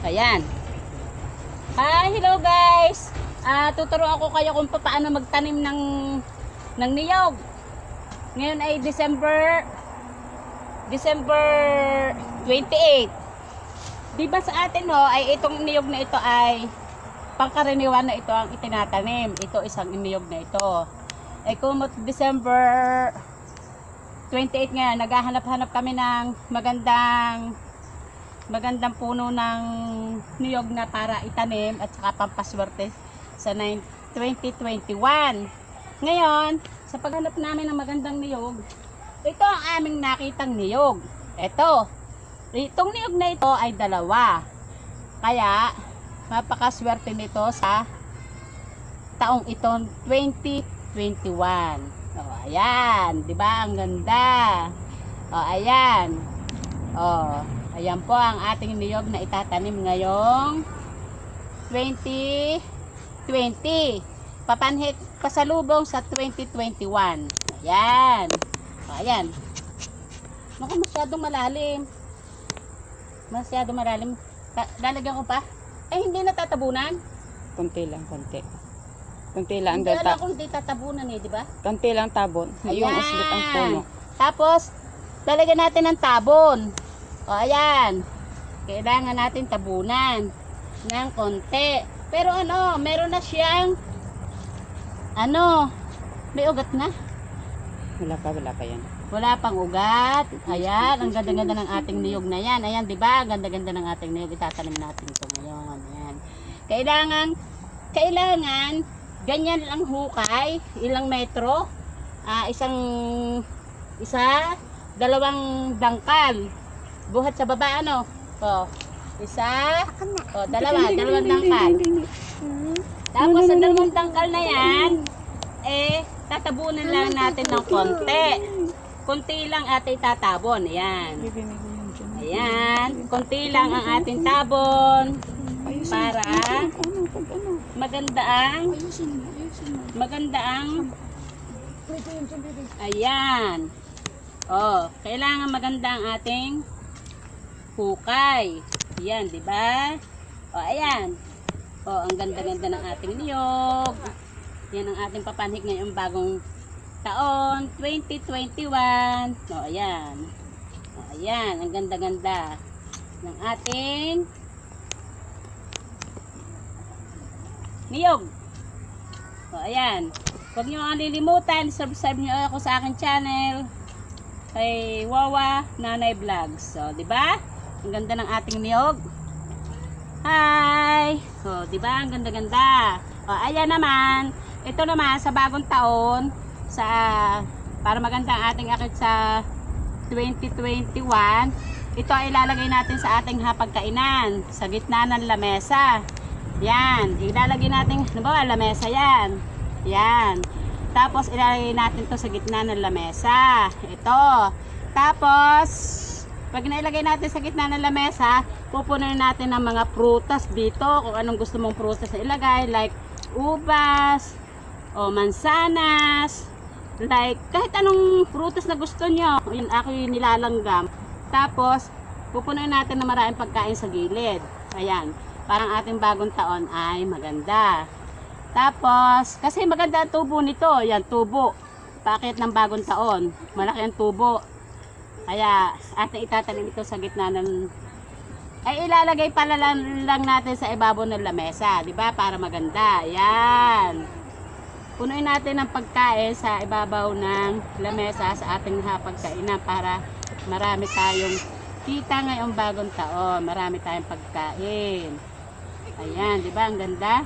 Ayan. Hi, hello guys. Ah, tuturo ako kayo kung paano magtanim ng ng niyog. Ngayon ay December December 28. Di ba sa atin ho, ay itong niyog na ito ay pangkaraniwan na ito ang itinatanim. Ito isang niyog na ito. Ay kung mat- December 28 nga, naghahanap-hanap kami ng magandang magandang puno ng niyog na para itanim at saka pampaswerte sa 9 2021. Ngayon, sa paghanap namin ng magandang niyog, ito ang aming nakitang niyog. Ito. Itong niyog na ito ay dalawa. Kaya, mapakaswerte nito sa taong itong 2021. O, ayan. ba Ang ganda. O, ayan. O, ayan po ang ating niyog na itatanim ngayong 2020. Papanhik pasalubong sa 2021. Ayan. O, ayan. Naku, masyadong malalim. Masyadong malalim. Lalagyan ko pa? Eh, hindi natatabunan. Kunti lang, kunti. Kunti lang ang Hindi alam kung hindi tatabunan eh, di ba? Kunti lang tabon. Yung Ayan. uslit ang puno. Tapos, lalagyan natin ng tabon. O, ayan. Kailangan natin tabunan ng konti. Pero ano, meron na siyang ano, may ugat na. Wala pa, wala pa yan. Wala pang ugat. Ayan, ang ganda-ganda ng ating niyog na yan. Ayan, di ba? Ang ganda-ganda ng ating niyog. Itatanim natin ito ngayon. Ayan. Kailangan, kailangan, ganyan ang hukay. Ilang metro? Ah, isang, isa, dalawang dangkal. Buhat sa baba, ano? O, isa, o, dalawa, dalawang dangkal. Tapos sa dalawang dangkal na yan, eh, tatabunan lang natin ng konti. Konti lang ate tatabon. Ayan. Ayan. Konti lang ang ating tabon. Para maganda ang maganda ang ayan. Oh, kailangan maganda ang ating hukay. Ayan, di ba? Oh, ayan. Oh, ang ganda-ganda ng ating niyog. Yan ang ating papanhig ngayong bagong taon, 2021. O, ayan. O, ayan. Ang ganda-ganda ng ating niyog. O, ayan. Huwag nyo ang lilimutan, subscribe nyo ako sa aking channel kay Wawa Nanay Vlogs. So, di ba? Ang ganda ng ating niyog. Hi! So, di ba? Ang ganda-ganda. O, ayan naman. Ito naman, sa bagong taon, sa, para maganda ang ating akit sa 2021, ito ay ilalagay natin sa ating hapagkainan, sa gitna ng lamesa. Yan, ilalagay natin, ano ba, lamesa yan. Yan. Tapos, ilalagay natin to sa gitna ng lamesa. Ito. Tapos, pag nailagay natin sa gitna ng lamesa, pupunin natin ng mga prutas dito. Kung anong gusto mong prutas na ilagay. Like, ubas, o mansanas, like, kahit anong prutas na gusto nyo. Yun, ako yung nilalanggam. Tapos, pupunin natin ng maraming pagkain sa gilid. Ayan. Parang ating bagong taon ay maganda. Tapos, kasi maganda ang tubo nito. Yan, tubo. Pakit ng bagong taon. Malaki ang tubo. Kaya, ating itatanim ito sa gitna ng... Ay, ilalagay pala lang, lang natin sa ibabaw ng lamesa. di ba Para maganda. Yan. Punuin natin ng pagkain sa ibabaw ng lamesa sa ating hapagkainan para marami tayong kita ngayong bagong taon. Marami tayong pagkain. Ayan, di ba? Ang ganda.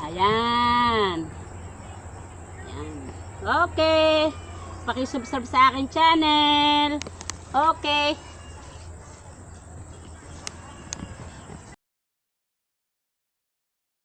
Ayan. Ayan. Okay. Pakisubscribe sa akin channel. Okay.